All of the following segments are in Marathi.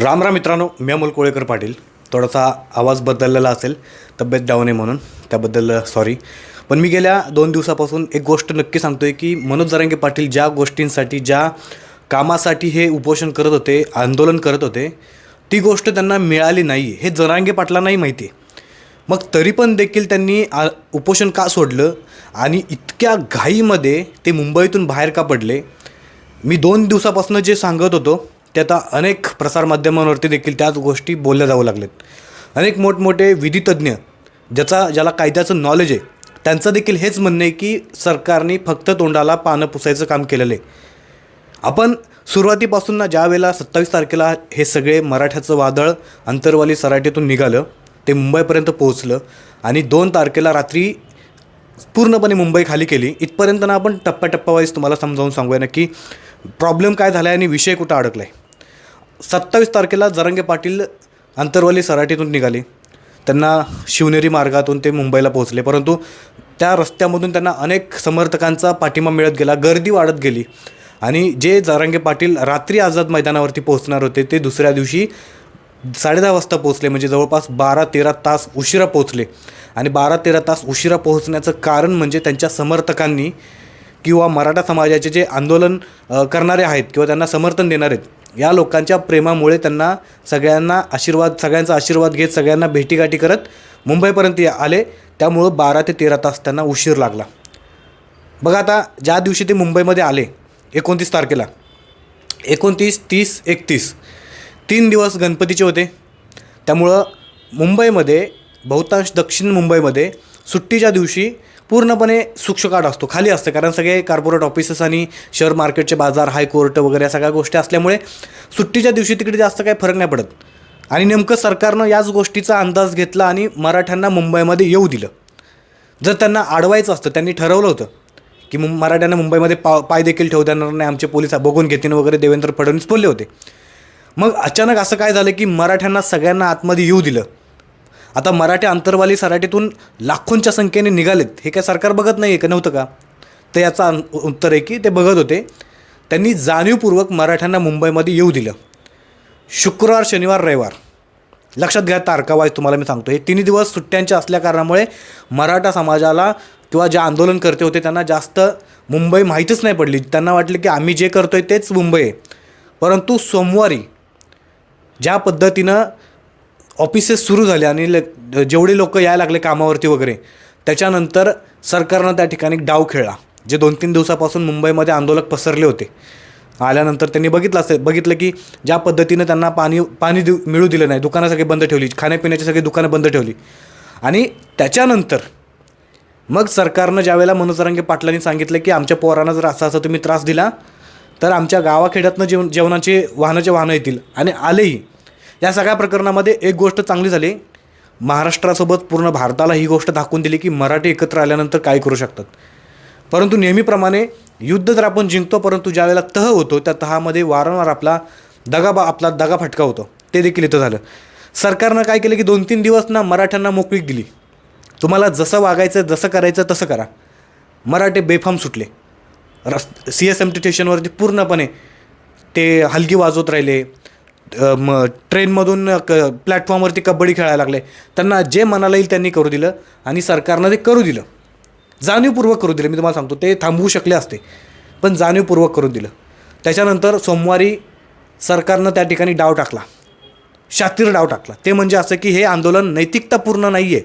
राम राम मित्रांनो मी अमोल कोळेकर पाटील. थोडासा आवाज बदललेला असेल तब्येत डाऊन आहे म्हणून. त्याबद्दल सॉरी पण मी गेल्या दोन दिवसापासून एक गोष्ट नक्की सांगतोय की मनोज जरांगे पाटील ज्या गोष्टींसाठी ज्या कामासाठी हे उपोषण करत होते आंदोलन करत होते ती गोष्ट त्यांना मिळाली नाही. हे जरांगे पाटलांनाही माहिती आहे. मग तरी पण देखील त्यांनी आ उपोषण का सोडलं? आणि इतक्या घाईमध्ये ते मुंबईतून बाहेर का पडले? मी दोन दिवसापासून जे सांगत होतो ते आता अनेक प्रसारमाध्यमांवरती देखील त्याच गोष्टी बोलल्या जाऊ लागलेत. अनेक मोठमोठे विधितज्ञ ज्याचा ज्याला कायद्याचं नॉलेज आहे त्यांचं देखील हेच म्हणणं आहे की सरकारने फक्त तोंडाला पानं पुसायचं काम केलेलं आहे. आपण सुरुवातीपासून ना ज्या वेळेला सत्तावीस तारखेला हे सगळे मराठ्याचं वादळ अंतरवाली सराटीतून निघालं ते मुंबईपर्यंत पोहोचलं आणि दोन तारखेला रात्री पूर्णपणे मुंबई खाली केली इथपर्यंत ना आपण टप्प्याटप्प्यावाईज तुम्हाला समजावून सांगूया ना की प्रॉब्लेम काय झाला आहे आणि विषय कुठं अडकला आहे सत्तावीस तारखेला जरंगे पाटील अंतरवाली सराटीतून निघाले. त्यांना शिवनेरी मार्गातून ते मुंबईला पोहोचले. परंतु त्या रस्त्यामधून त्यांना अनेक समर्थकांचा पाठिंबा मिळत गेला गर्दी वाढत गेली. आणि जे जरांगे पाटील रात्री आझाद मैदानावरती पोहोचणार होते ते दुसऱ्या दिवशी साडेदहा वाजता पोहोचले. म्हणजे जवळपास बारा तेरा तास उशिरा पोहोचले. आणि बारा तेरा तास उशिरा पोहोचण्याचं कारण म्हणजे त्यांच्या समर्थकांनी किंवा मराठा समाजाचे जे आंदोलन करणारे आहेत किंवा त्यांना समर्थन देणारे आहेत या लोकांच्या प्रेमामुळे त्यांना सगळ्यांना आशीर्वाद सगळ्यांचा आशीर्वाद घेत सगळ्यांना भेटीगाठी करत मुंबईपर्यंत आले. त्यामुळं बारा ते तेरा तास त्यांना उशीर लागला. बघा आता ज्या दिवशी ते मुंबईमध्ये आले एकोणतीस तारखेला एकोणतीस तीस एकतीस तीन दिवस गणपतीचे होते. त्यामुळं मुंबईमध्ये बहुतांश दक्षिण मुंबईमध्ये सुट्टीच्या दिवशी पूर्णपणे सुक्षकाट असतो खाली असतं. कारण सगळे कॉर्पोरेट ऑफिसेस आणि शेअर मार्केटचे बाजार हायकोर्ट वगैरे या सगळ्या गोष्टी असल्यामुळे सुट्टीच्या दिवशी तिकडे जास्त काही फरक नाही पडत. आणि नेमकं सरकारनं याच गोष्टीचा अंदाज घेतला आणि मराठ्यांना मुंबईमध्ये येऊ दिलं. जर त्यांना अडवायचं असतं त्यांनी ठरवलं होतं की मु मराठ्यांना मुंबईमध्ये पा पाय देखील ठेवू देणार नाही आमचे पोलीस बघून घेतील वगैरे देवेंद्र फडणवीस बोलले होते. मग अचानक असं काय झालं की मराठ्यांना सगळ्यांना आतमध्ये येऊ दिलं. आता मराठी अंतरवाली सराठीतून लाखोंच्या संख्येने निघालेत. हे काय सरकार बघत नाही आहे का? नव्हतं का? तर याचं अन- उत्तर आहे की ते बघत होते. त्यांनी जाणीवपूर्वक मराठ्यांना मुंबईमध्ये येऊ दिलं. शुक्रवार शनिवार रविवार. लक्षात घ्या तारकावाईज तुम्हाला मी सांगतो. हे तिन्ही दिवस सुट्ट्यांचे असल्या कारणामुळे मराठा समाजाला किंवा जे आंदोलन करते होते त्यांना जास्त मुंबई माहीतच नाही पडली. त्यांना वाटले की आम्ही जे करतोय तेच मुंबई आहे. परंतु सोमवारी ज्या पद्धतीनं ऑफिसेस सुरू झाले आणि ल- जेवढे लोक यायला लागले कामावरती वगैरे त्याच्यानंतर सरकारनं त्या ठिकाणी डाव खेळला जे दोन तीन दिवसापासून मुंबईमध्ये आंदोलक पसरले होते. आल्यानंतर त्यांनी बघितलं असेल बघितलं की ज्या पद्धतीनं त्यांना पाणी पाणी देऊ मिळू दिलं नाही दुकानं सगळी बंद ठेवली खाण्यापिण्याची सगळी दुकानं बंद ठेवली. आणि त्याच्यानंतर मग सरकारनं ज्यावेळेला मनोजरांगे पाटलांनी सांगितलं की आमच्या पोरांना जर असा असा तुम्ही त्रास दिला तर आमच्या गावाखेड्यातनं जेवण जेवणाचे वाहनाचे वाहनं येतील. आणि आलेही या सगळ्या प्रकरणामध्ये एक गोष्ट चांगली झाली. महाराष्ट्रासोबत पूर्ण भारताला ही गोष्ट दाखवून दिली की मराठी एकत्र आल्यानंतर काय करू शकतात. परंतु नेहमीप्रमाणे युद्ध जर आपण जिंकतो परंतु ज्यावेळेला तह होतो त्या तहामध्ये वारंवार आपला दगा बा आपला दगा फटका होतो. ते देखील इथं झालं. सरकारनं काय केलं की दोन तीन दिवस ना मराठ्यांना मोकळीक दिली. तुम्हाला जसं वागायचं जसं करायचं तसं करा. मराठे बेफाम सुटले. रस सी एस एम टी स्टेशनवरती पूर्णपणे ते हलगी वाजवत राहिले. म ट्रेनमधून क प्लॅटफॉर्मवरती कबड्डी खेळायला लागले. त्यांना जे मनाला येईल त्यांनी करू दिलं आणि सरकारनं ते करू दिलं. जाणीवपूर्वक करू दिलं. मी तुम्हाला सांगतो ते थांबवू शकले असते पण जाणीवपूर्वक करून दिलं. त्याच्यानंतर सोमवारी सरकारनं त्या ठिकाणी डाव टाकला. शातीर डाव टाकला. ते म्हणजे असं की हे आंदोलन नैतिकतापूर्ण नाही आहे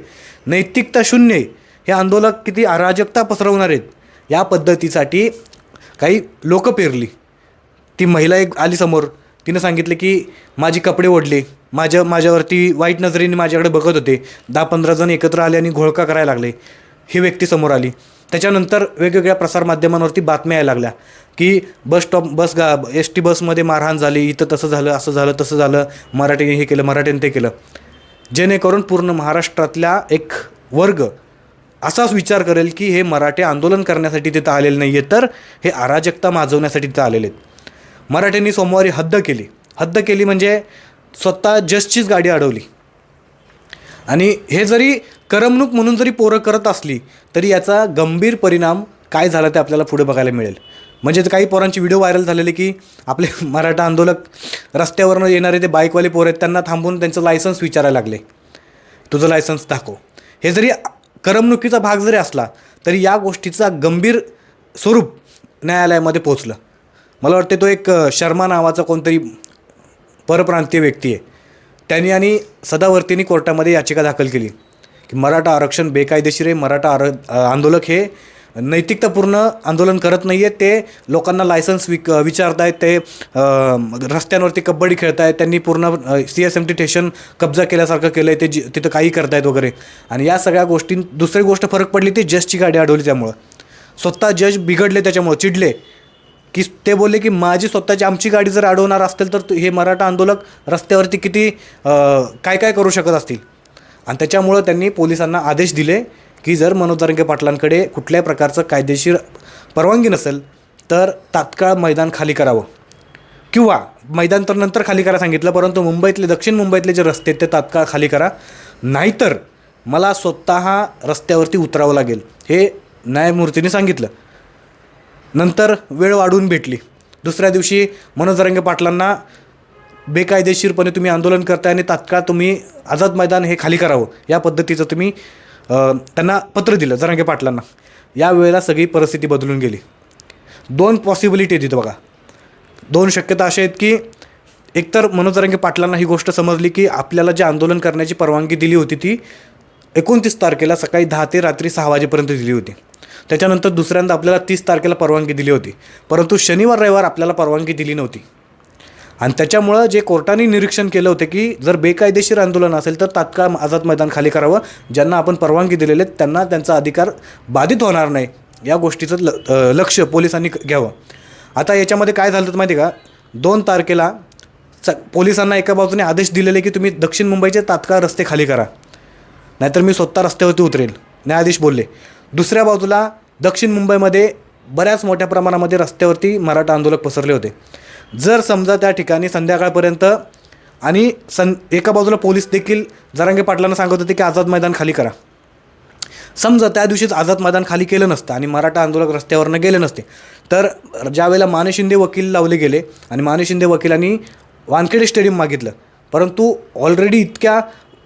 नैतिकता शून्य आहे. हे आंदोलक किती अराजकता पसरवणार आहेत या पद्धतीसाठी काही लोकं पेरली. ती महिला एक आली समोर. तिनं सांगितलं की माझी कपडे ओढले माझ्या माझ्यावरती वाईट नजरेने माझ्याकडे बघत होते. दहा पंधरा जण एकत्र आले आणि घोळका करायला लागले. ही व्यक्ती समोर आली. त्याच्यानंतर वेगवेगळ्या प्रसारमाध्यमांवरती बातम्या यायला लागल्या की बस स्टॉप बस गा एस टी बसमध्ये मारहाण झाली इथं तसं झालं असं झालं तसं झालं मराठीने हे केलं मराठीने ते केलं. जेणेकरून पूर्ण महाराष्ट्रातल्या एक वर्ग असाच विचार करेल की हे मराठे आंदोलन करण्यासाठी तिथं आलेले नाही आहे तर हे अराजकता माजवण्यासाठी तिथं आलेले आहेत. मराठ्यांनी सोमवारी हद्द केली. हद्द केली म्हणजे स्वतः जस्टचीच गाडी अडवली. आणि हे जरी करमणूक म्हणून जरी पोरं करत असली तरी याचा गंभीर परिणाम काय झाला ते आपल्याला पुढे बघायला मिळेल. म्हणजे काही पोरांचे व्हिडिओ व्हायरल झालेले की आपले मराठा आंदोलक रस्त्यावरनं येणारे ते बाईकवाले पोर आहेत त्यांना थांबून त्यांचं लायसन्स विचारायला लागले. तुझं लायसन्स दाखव. हे जरी करमणुकीचा भाग जरी असला तरी या गोष्टीचा गंभीर स्वरूप न्यायालयामध्ये पोचलं मला वाटते तो एक शर्मा नावाचा कोणतरी परप्रांतीय व्यक्ती आहे. त्यांनी आणि सदावर्तींनी कोर्टामध्ये याचिका दाखल केली. की मराठा आरक्षण बेकायदेशीर आहे मराठा आर आंदोलक हे नैतिकतापूर्ण आंदोलन करत नाही आहे ते लोकांना लायसन्स विक विचारतायत ते रस्त्यांवरती कबड्डी खेळतायत त्यांनी पूर्ण C S M T station कब्जा केल्यासारखं केलं आहे ते जी तिथं काही करतायत वगैरे. आणि या सगळ्या गोष्टी दुसरी गोष्ट फरक पडली ती जजची गाडी अडवली त्यामुळं. स्वतः जज बिघडले त्याच्यामुळं चिडले. की ते बोलले की माझी स्वतःची आमची गाडी जर अडवणार असेल तर तु- हे मराठा आंदोलक रस्त्यावरती किती काय काय करू शकत असतील? आणि त्याच्यामुळं त्यांनी पोलिसांना आदेश दिले की जर मनोज जरांगे पाटलांकडे कुठल्याही प्रकारचं कायदेशीर परवानगी नसेल तर तात्काळ मैदान खाली करावं. किंवा मैदान तर नंतर खाली करा सांगितलं परंतु मुंबईतले दक्षिण मुंबईतले जे रस्ते आहेत ते तात्काळ खाली करा. नाहीतर मला स्वतः रस्त्यावरती उतरावं लागेल हे न्यायमूर्तीने सांगितलं. नंतर वेळ वाढवून भेटली. दुसऱ्या दिवशी मनोज रंगे पाटलांना बेकायदेशीरपणे तुम्ही आंदोलन करताय आणि तात्काळ तुम्ही आझाद मैदान हे खाली करावं. या पद्धतीचं तुम्ही त्यांना पत्र दिलं जरांगे पाटलांना. या वेळेला सगळी परिस्थिती बदलून गेली. दोन पॉसिबिलिटी आहेत बघा. दोन शक्यता अशा आहेत की एकतर मनोज जरांगे पाटलांना ही गोष्ट समजली की आपल्याला जे आंदोलन करण्याची परवानगी दिली होती ती एकोणतीस तारखेला सकाळी दहा ते रात्री सहा वाजेपर्यंत दिली होती. त्याच्यानंतर दुसऱ्यांदा आपल्याला तीस तारखेला परवानगी दिली होती. परंतु शनिवार रविवार आपल्याला परवानगी दिली नव्हती. आणि त्याच्यामुळं जे कोर्टाने निरीक्षण केलं होतं की जर बेकायदेशीर आंदोलन असेल तर तात्काळ आझाद मैदान खाली करावं ज्यांना आपण परवानगी दिलेले आहेत, त्यांना त्यांचा अधिकार बाधित होणार नाही या गोष्टीचं ल लक्ष पोलिसांनी क- घ्यावं. आता याच्यामध्ये काय झालं माहिती आहे का? दोन तारखेला स पोलिसांना एका बाजूने आदेश दिलेले की तुम्ही दक्षिण मुंबईचे तात्काळ रस्ते खाली करा. नाहीतर मी स्वतः रस्त्यावरती उतरेल न्यायाधीश बोलले. दुसऱ्या बाजूला दक्षिण मुंबईमध्ये बऱ्याच मोठ्या प्रमाणामध्ये रस्त्यावरती मराठा आंदोलक पसरले होते. जर समजा त्या ठिकाणी संध्याकाळपर्यंत आणि सं एका बाजूला पोलीस देखील जरांगे पाटलांना सांगत होते की आझाद मैदान खाली करा. समजा त्या दिवशीच आझाद मैदान खाली केलं नसतं आणि मराठा आंदोलक रस्त्यावरनं गेले नसते. तर ज्यावेळेला माने शिंदे वकील लावले गेले आणि माने शिंदे वकिलांनी वानखेडे स्टेडियम मागितलं परंतु ऑलरेडी इतक्या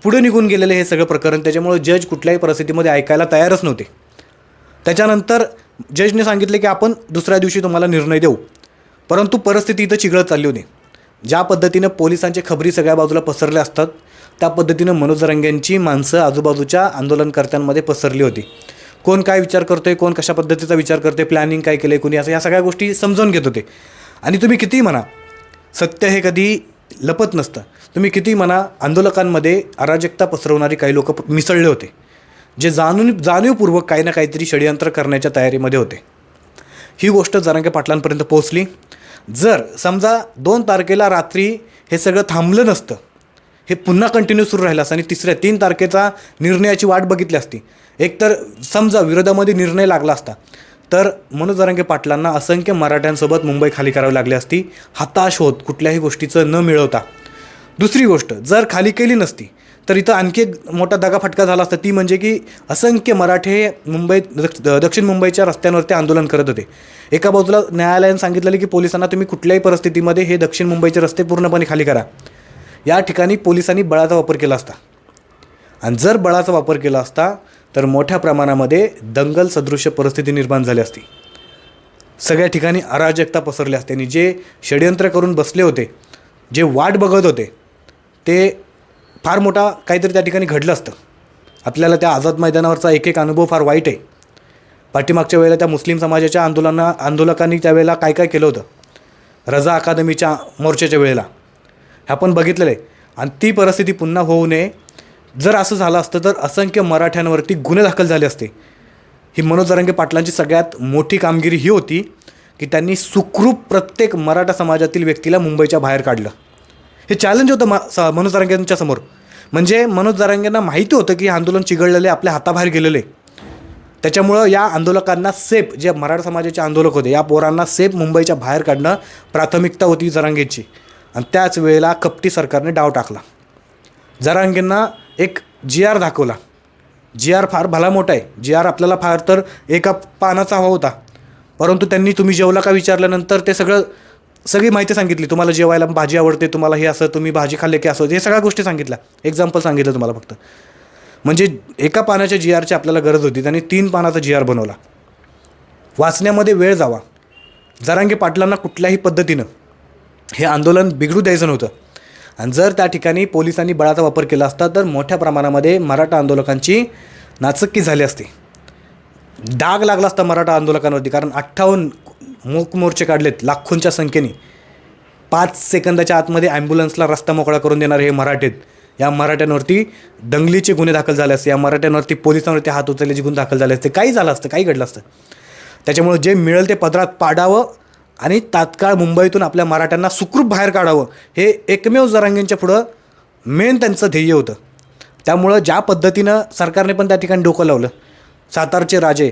पुढे निघून गेलेले हे सगळं प्रकरण त्याच्यामुळे जज कुठल्याही परिस्थितीमध्ये ऐकायला तयारच नव्हते. त्याच्यानंतर जजने सांगितले की आपण दुसऱ्या दिवशी तुम्हाला निर्णय देऊ. परंतु परिस्थिती इथं चिघळत चालली होती. ज्या पद्धतीनं पोलिसांचे खबरी सगळ्या बाजूला पसरले असतात त्या पद्धतीनं मनोज रंगेंची माणसं आजूबाजूच्या आंदोलनकर्त्यांमध्ये पसरली होती. कोण काय विचार करतोय कोण कशा पद्धतीचा विचार करते प्लॅनिंग काय केलं कोणी असं या सगळ्या गोष्टी समजावून घेत होते. आणि तुम्ही कितीही म्हणा सत्य हे कधी लपत नसतं. तुम्ही किती म्हणा आंदोलकांमध्ये अराजकता पसरवणारी काही लोक मिसळले होते. जे जाणून जाणीवपूर्वक काही ना काहीतरी षडयंत्र करण्याच्या तयारीमध्ये होते. ही गोष्ट जरांगे पाटलांपर्यंत पोहोचली. जर समजा दोन तारखेला रात्री हे सगळं थांबलं नसतं हे पुन्हा कंटिन्यू सुरू राहिलं असतं आणि तिसऱ्या तीन तारखेचा निर्णयाची वाट बघितली असती एकतर समजा विरोधामध्ये निर्णय लागला असता तर मनोज जरांगे पाटलांना असंख्य मराठ्यांसोबत मुंबई खाली करावी लागली असती. हताश होत कुठल्याही गोष्टीचं न मिळवता. दुसरी गोष्ट जर खाली केली नसती तर इथं आणखी एक मोठा दगाफटका झाला असता. ती म्हणजे की असंख्य मराठे मुंबईत दक्षिण मुंबईच्या रस्त्यांवरती आंदोलन करत होते. एका बाजूला न्यायालयानं सांगितलेलं की पोलिसांना तुम्ही कुठल्याही परिस्थितीमध्ये हे दक्षिण मुंबईचे रस्ते पूर्णपणे खाली करा. या ठिकाणी पोलिसांनी बळाचा वापर केला असता. आणि जर बळाचा वापर केला असता तर मोठ्या प्रमाणामध्ये दंगल सदृश्य परिस्थिती निर्माण झाली असती. सगळ्या ठिकाणी अराजकता पसरली असते. आणि जे षडयंत्र करून बसले होते जे वाट बघत होते ते फार मोठा काहीतरी त्या ठिकाणी घडलं असतं. आपल्याला त्या आझाद मैदानावरचा एक एक अनुभव फार वाईट आहे. पाठीमागच्या वेळेला त्या मुस्लिम समाजाच्या आंदोलना आंदोलकांनी त्यावेळेला काय काय केलं होतं? रजा अकादमीच्या मोर्चाच्या वेळेला. हे आपण बघितलेलं आहे. आणि ती परिस्थिती पुन्हा होऊ नये. जर असं झालं असतं तर असंख्य मराठ्यांवरती गुन्हे दाखल झाले असते. ही मनोज जरांगे पाटलांची सगळ्यात मोठी कामगिरी ही होती की त्यांनी सुखरूप प्रत्येक मराठा समाजातील व्यक्तीला मुंबईच्या बाहेर काढलं. हे चॅलेंज होतं मा स मनोज जरांगेंच्या समोर. म्हणजे मनोज जरांगेंना माहिती होतं की हे आंदोलन चिघळलेले आपल्या हाताबाहेर गेलेले. त्याच्यामुळं या आंदोलकांना सेफ जे मराठा समाजाचे आंदोलक होते या पोरांना सेफ मुंबईच्या बाहेर काढणं प्राथमिकता होती जरांगेची. आणि त्याच वेळेला कपटी सरकारने डाव टाकला. जरांगेंना एक जी आर दाखवला. जी आर फार भला मोठा आहे. जी आर आपल्याला फार तर एका पानाचा हवा होता. परंतु त्यांनी तुम्ही जेवला का विचारल्यानंतर ते सगळं सगळी माहिती सांगितली. तुम्हाला जेवायला भाजी आवडते तुम्हाला हे असं तुम्ही भाजी खाल्ले की असं. हे सगळ्या गोष्टी सांगितल्या. एक्झाम्पल सांगितलं तुम्हाला फक्त. म्हणजे एका पानाच्या जी आरची आपल्याला गरज होती. त्यांनी तीन पानाचा जी आर बनवला. वाचण्यामध्ये वेळ जावा. जरांगे पाटलांना कुठल्याही पद्धतीनं हे आंदोलन बिघडू द्यायचं नव्हतं. आणि जर त्या ठिकाणी पोलिसांनी बळाचा वापर केला असता तर मोठ्या प्रमाणामध्ये मराठा आंदोलकांची नाचक्की झाली असती. डाग लागला असता मराठा आंदोलकांवरती कारण अठ्ठावन्न मूक मोर्चे काढलेत लाखोंच्या संख्येने. पाच सेकंदाच्या आतमध्ये ॲम्ब्युलन्सला रस्ता मोकळा करून देणारे हे मराठेत. या मराठ्यांवरती दंगलीचे गुन्हे दाखल झाले असते. या मराठ्यांवरती पोलिसांवरती हात उचलल्याचे गुन्हे दाखल झाले असते. काही झालं असतं काही घडलं असतं. त्याच्यामुळे जे मिळेल ते पदरात पाडावं आणि तात्काळ मुंबईतून आपल्या मराठ्यांना सुखरूप बाहेर काढावं हे एकमेव जरांगेंच्या पुढं मेन त्यांचं ध्येय होतं. त्यामुळं ज्या पद्धतीनं सरकारने पण त्या ठिकाणी डोकं लावलं सातारचे राजे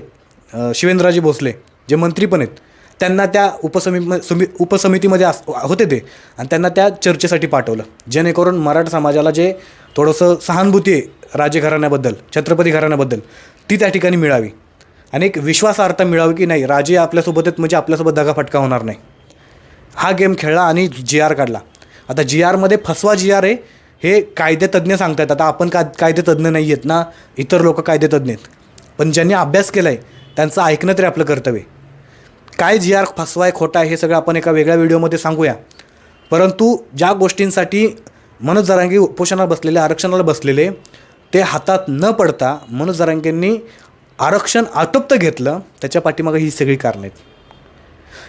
शिवेंद्रराजे भोसले जे मंत्री पण आहेत त्यांना त्या उपसमिती समी उपसमितीमध्ये अस होते ते. आणि त्यांना त्या चर्चेसाठी पाठवलं. जेणेकरून मराठा समाजाला जे थोडंसं सहानुभूती आहे राजघराण्याबद्दल छत्रपती घराण्याबद्दल ती त्या ठिकाणी मिळावी. आणि एक विश्वासार्हता मिळावी की नाही राजे आपल्यासोबत आहेत म्हणजे आपल्यासोबत दगाफटका होणार नाही. हा गेम खेळला आणि जी आर काढला. आता जी आरमध्ये फसवा जी आर आहे हे कायदेतज्ञ सांगतात आता आपण का कायदेतज्ञ नाही आहेत ना इतर लोक कायदेतज्ञ आहेत. पण ज्यांनी अभ्यास केला आहे त्यांचं ऐकणं तरी आपलं कर्तव्य आहे. काय जी आर फसवा आहे खोटा आहे हे सगळं आपण एका वेगळ्या व्हिडिओमध्ये सांगूया. परंतु ज्या गोष्टींसाठी मनोज जरांगी उपोषणाला बसलेले आरक्षणाला बसलेले ते हातात न पडता मनोज जरांगेंनी आरक्षण आटोपतं घेतलं त्याच्या पाठीमागं ही सगळी कारणं आहेत.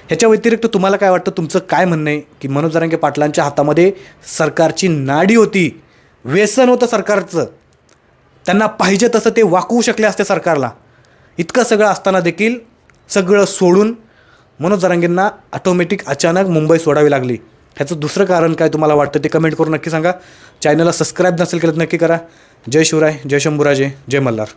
ह्याच्या व्यतिरिक्त तुम्हाला काय वाटतं तुमचं काय म्हणणं आहे की मनोज जरांगे पाटलांच्या हातामध्ये सरकारची नाडी होती व्यसन होतं सरकारचं त्यांना पाहिजे तसं ते वाकवू शकले असते सरकारला. इतकं सगळं असताना देखील सगळं सोडून मनोज जरांगेंना ऑटोमॅटिक अचानक मुंबई सोडावी लागली. ह्याचं दुसरं कारण काय तुम्हाला वाटतं ते कमेंट करून नक्की सांगा. चॅनलला सबस्क्राईब नसेल केलं तर नक्की करा. जय शिवराय जय शंभूराजे जय मल्हार.